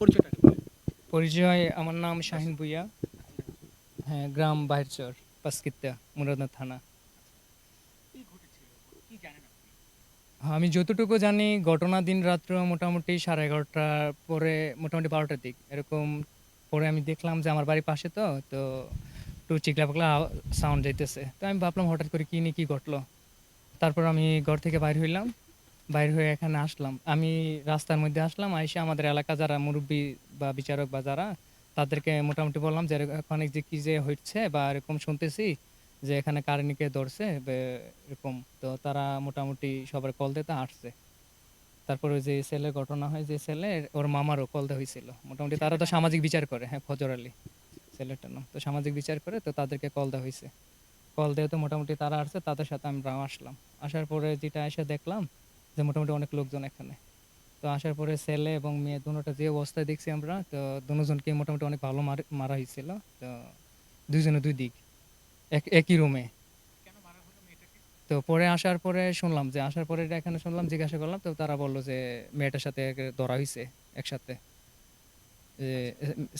পরিচয়টা পরিচয় আমার নাম শাহিন ভুইয়া। হ্যাঁ গ্রাম বাহিরচর পাসকিত্তা মুরাদনগর থানা। হ্যাঁ, আমি যতটুকু জানি ঘটনা দিন রাত্র মোটামুটি সাড়ে এগারোটার পরে মোটামুটি বারোটার দিক। এরকম পরে আমি দেখলাম যে আমার বাড়ির পাশে তো তো একটু চিকলা পাকলা সাউন্ড যাইতেছে। তো আমি ভাবলাম হঠাৎ করে কী নিয়ে কী ঘটলো। তারপর আমি ঘর থেকে বাইর হইলাম। বাইর হয়ে এখানে আসলাম। আমি রাস্তার মধ্যে আসলাম, আইসে আমাদের এলাকা যারা মুরব্বী বা বিচারক বা যারা, তাদেরকে মোটামুটি বললাম যে এখানে যে কী যে হচ্ছে বা এরকম শুনতেছি যে, এখানে কারেন্টকে ধরছে এরকম। তো তারা মোটামুটি সবার কল দিতে আসছে। তারপরে যে ছেলে ঘটনা হয়, যে ছেলে ওর মামারও কল দেওয়া হয়েছিল মোটামুটি তারা তো সামাজিক বিচার করে হ্যাঁ ফজর আলী ছেলেটার নাম। তো সামাজিক বিচার করে তো তাদেরকে কল দেওয়া হয়েছে কল দেওয়া তো মোটামুটি তারা আসছে, তাদের সাথে আমরাও আসলাম। আসার পরে যেটা এসে দেখলাম যে মোটামুটি অনেক লোকজন এখানে। তো আসার পরে ছেলে এবং মেয়ে দুটোটা যে অবস্থায় দেখছি আমরা তো দুজনকে মোটামুটি অনেক ভালো মারা হয়েছিল। তো দুইজনে দুই দিক এক একই রুমে তো পরে আসার পরে শুনলাম যে আসার পরে এখানে শুনলাম জিজ্ঞাসা করলাম তো তারা বলল যে মেয়েটার সাথে ধরা হয়েছে একসাথে। যে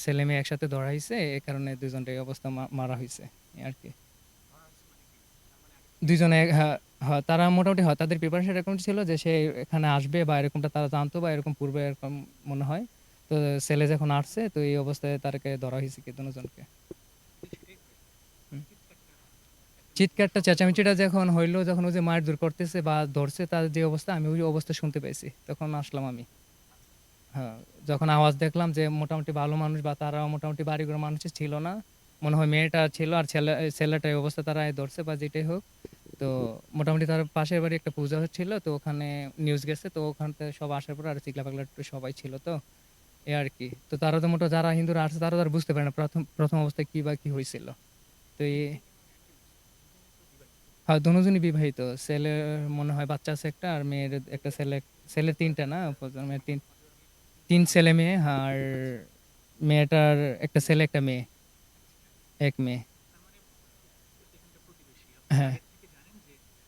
ছেলে মেয়ে একসাথে ধরা হয়েছে এই কারণে দুজনটা এই অবস্থা মারা হয়েছে আর কি। দুইজনে হ্যাঁ হ্যাঁ তারা মোটামুটি হয়, তাদের প্রিপারেশন এরকম ছিল যে সে এখানে আসবে বা এরকমটা তারা জানতো বা এরকম পূর্বে এরকম মনে হয়। তো ছেলে যখন আসছে, তো এই অবস্থায় তারকে ধরা হয়েছে কি দুজনকে। চিৎকারটা, চেঁচামেচিটা যখন হইল, যখন ওই যে মায়ের দূর করতেছে বা ধরছে তার যে অবস্থা, আমি ওই অবস্থা শুনতে পেয়েছি। তখন আসলাম আমি। হ্যাঁ যখন আওয়াজ দেখলাম যে মোটামুটি ভালো মানুষ বা তারাও মোটামুটি বাড়িঘর মানুষ ছিল না। মনে হয় মেয়েটা ছিল আর ছেলে ছেলেটা অবস্থা তারা ধরছে বা যেটাই হোক। তো মোটামুটি তার পাশের বাড়ি একটা পূজা হচ্ছিল, তো ওখানে নিউজ গেছে, তো ওখান থেকে সব আসার পর আর চিকলা পাগলা সবাই ছিল তো, এ আর কি। তো তারা তো মোটা যারা হিন্দুরা আসছে তারা তো আর বুঝতে পারে না প্রথম প্রথম অবস্থায় কি বা কি হয়েছিল। তো এই হ্যাঁ দুজনই বিবাহিত। ছেলে মনে হয় বাচ্চা আছে একটা আর মেয়ের একটা ছেলে ছেলে তিনটা না? মেয়ের তিন তিন ছেলে মেয়ে আর মেয়েটার একটা ছেলে, একটা মেয়ে, এক মেয়ে। হ্যাঁ।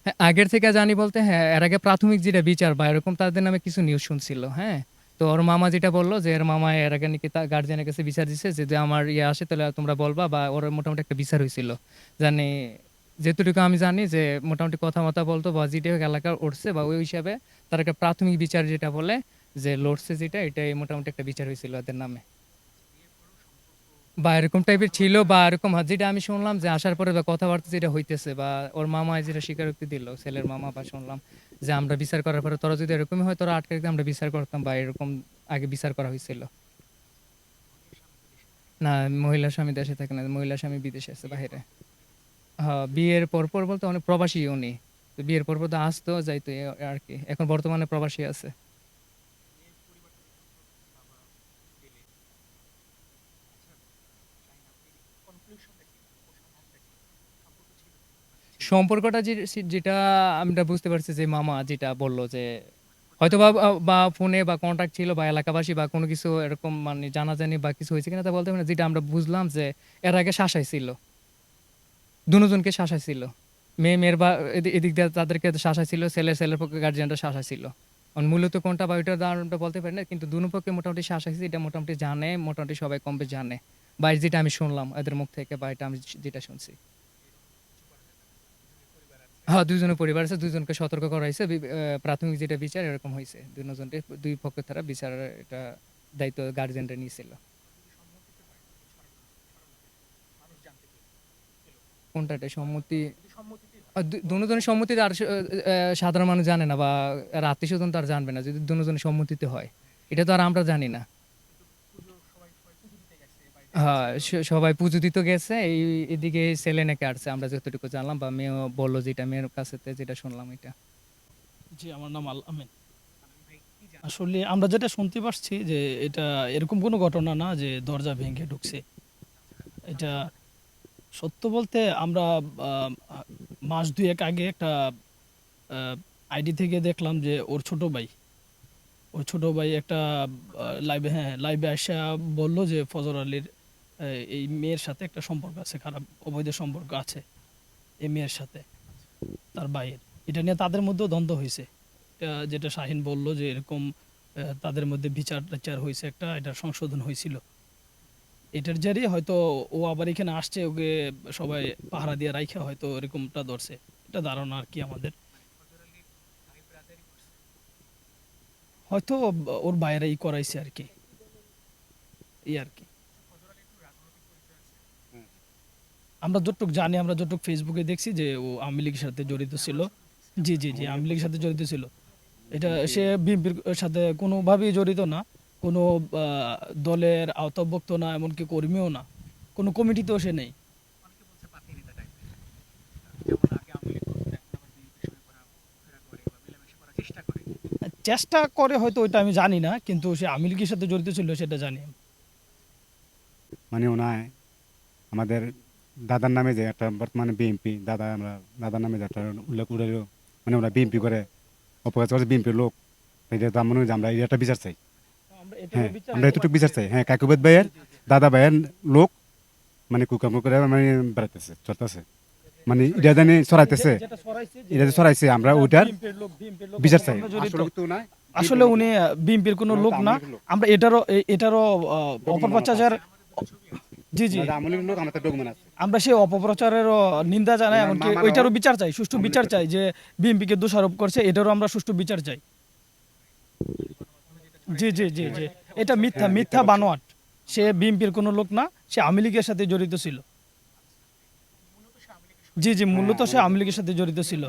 হ্যাঁ আগের থেকে জানি বলতে হ্যাঁ এর আগে প্রাথমিক যেটা বিচার বা এরকম তাদের নামে কিছু নিউজ শুনছিল হ্যাঁ। তো ওর মামা যেটা বলল যে, এর মামা এর আগে নাকি তার গার্জিয়ানের কাছে বিচার দিছে যে আমার ইয়ে আসে তাহলে তোমরা বলবা। বা ওর মোটামুটি একটা বিচার হয়েছিল। জানি যেটুকু আমি জানি যে, মোটামুটি কথা মতা বলতো বা যেটা এলাকার উঠছে বা ওই হিসাবে তার একটা প্রাথমিক বিচার যেটা বলে যে, লড়ছে যেটা, এটাই মোটামুটি একটা বিচার হয়েছিল এদের নামে। বা এরকম টাইপের ছিল বা এরকম যেটা আমি শুনলাম যে আসার পরে বা কথাবার্তা যেটা হইতেছে বা ওর মামা যেটা স্বীকারোক্তি দিল, ছেলের মামা বা শুনলাম যে আমরা বিচার করার পরে তোরা যদি এরকমই হয়, তোরা আটকে আমরা বিচার করতাম বা এরকম আগে বিচার করা হয়েছিল না, মহিলা স্বামী দেশে থাকে না, মহিলা স্বামী বিদেশে আছে বাইরে। হ্যাঁ বিয়ের পর পর বলতে অনেক প্রবাসী উনি। তো বিয়ের পর পর তো আসতো, যাইতো আর কি। এখন বর্তমানে প্রবাসী আছে। সম্পর্কটা যেটা আমরা বুঝতে পারছি যে মামা যেটা বলল যে হয়তো বা বা ফোনে বা কন্ট্যাক্ট ছিল বা এলাকাবাসী বা কোনো কিছু এরকম মানে জানাজানি বা কিছু হয়েছে কিনা তা বলতে পারি যেটা আমরা বুঝলাম যে এর আগে শাসাই ছিল। দুজনকে শাসাই ছিল। মেয়ে, মেয়ের বা এদিক দিয়ে তাদেরকে শাসাই ছিল ছেলে ছেলের পক্ষে গার্জিয়ানরা শাসাই ছিল। কারণ মূলত কোনটা বা ওইটার দাঁড়ানটা বলতে পারি না, কিন্তু দুনো পক্ষে মোটামুটি শাসাইছে এটা মোটামুটি জানে, মোটামুটি সবাই কম বেশি জানে। বা যেটা আমি শুনলাম এদের মুখ থেকে বা এটা আমি যেটা শুনছি। হ্যাঁ দুজনের পরিবার আছে দুজনকে সতর্ক করা হয়েছে প্রাথমিক যেটা বিচার, এরকম হয়েছে দুজনকে দুই পক্ষের তারা বিচার, এটা দায়িত্ব গার্জেনরা নিয়েছিল। কোনটা সম্মতি? দুজনের সম্মতিতে আর সাধারণ মানুষ জানে না বা আত্মীয় স্বজন তো আর জানবে না, যদি দুজনের সম্মতিতে হয়। এটা তো আর আমরা জানি না। হ্যাঁ সবাই পুজো দিতে গেছে। এই, এদিকে ছেলে নাকি আসছে। আমরা যতটুকু জানলাম বা মেয়ে বলল যেটা, মেয়ের কাছে যেটা শুনলাম এটা। জি, আমার নাম আল, আমিন। আসলে আমরা যেটা শুনতে পারছি যে এটা এরকম কোনো ঘটনা না যে দরজা ভেঙে ঢুকছে। এটা সত্য বলতে আমরা মাস দুয়েক আগে একটা আইডি থেকে দেখলাম যে ওর ছোট ভাই, ওর ছোট ভাই একটা লাইভে হ্যাঁ লাইভে আসা বলল যে ফজর আলীর এই মেয়ের সাথে একটা সম্পর্ক আছে, খারাপ, অবৈধ সম্পর্ক আছে, এই মেয়ের সাথে, তার ভাইয়ের। এটা নিয়ে তাদের মধ্যেও দ্বন্দ্ব হয়েছে। যেটা শাহিন বলল যে এরকম তাদের মধ্যে বিচার টাচার হয়েছে একটা, এটা সংশোধন হয়েছিল। এটার জারি হয়তো ও আবার এখানে আসছে, ওকে সবাই পাহারা দিয়ে রাইখা হয়তো এরকমটা ধরছে। এটা ধারণা আর কি আমাদের। হয়তো ওর বাইরেই করাইছে আর কি। এই আর কি। আমরা যতটুক জানি, আমরা যতটুক ফেসবুকে দেখছি যে ও আওয়ামী লীগের সাথে জড়িত ছিল। জি জি জি, আওয়ামী লীগের সাথে জড়িত ছিল। এটা সে বিএনপির সাথে কোনোভাবেই জড়িত না। কোনো দলের আওতাভুক্ত না, এমনকি কর্মীও না। কোনো কমিটিতেও সে নেই। চেষ্টা করে হয়তো ওইটা আমি জানি না, কিন্তু সে আওয়ামী লীগের সাথে জড়িত ছিল সেটা জানি মানে ওনায় আমাদের দাদার নামে যে একটা বর্তমানে বিএনপি দাদা আমরা দাদার নামে যে একটা উল্লেখ উঠে মানে ওরা বিএনপি করে অপকাশ করছে বিএনপির লোক। এটা তো মনে হয় যে আমরা এই একটা বিচার চাই। হ্যাঁ আমরা এতটুকু বিচার চাই। হ্যাঁ কাকুবেদ ভাইয়ের দাদা ভাইয়ের লোক মানে কুকাম করে মানে বেড়াইতেছে চলতেছে মানে এটা জানি ছড়াইতেছে এটা যে ছড়াইছে আমরা ওইটার বিচার চাই। আসলে উনি বিএনপির কোনো লোক না। আমরা এটারও এটারও অপপ্রচার জি জি। আমরা সেই অপপ্রচারেরও নিন্দা জানাই এমনকি ওইটারও বিচার চাই সুষ্ঠু বিচার চাই যে বিএনপিকে দোষারোপ করছে এটারও আমরা সুষ্ঠু বিচার চাই। জি জি জি জি। এটা মিথ্যা হ্যাঁ, মিথ্যা বানোয়াট। সে বিএনপির কোনো লোক না সে আওয়ামী লীগের সাথে জড়িত ছিল। জি জি মূলত সে আওয়ামী লীগের সাথে জড়িত ছিল।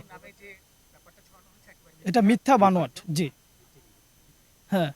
এটা মিথ্যা বানোয়াট জি। হ্যাঁ।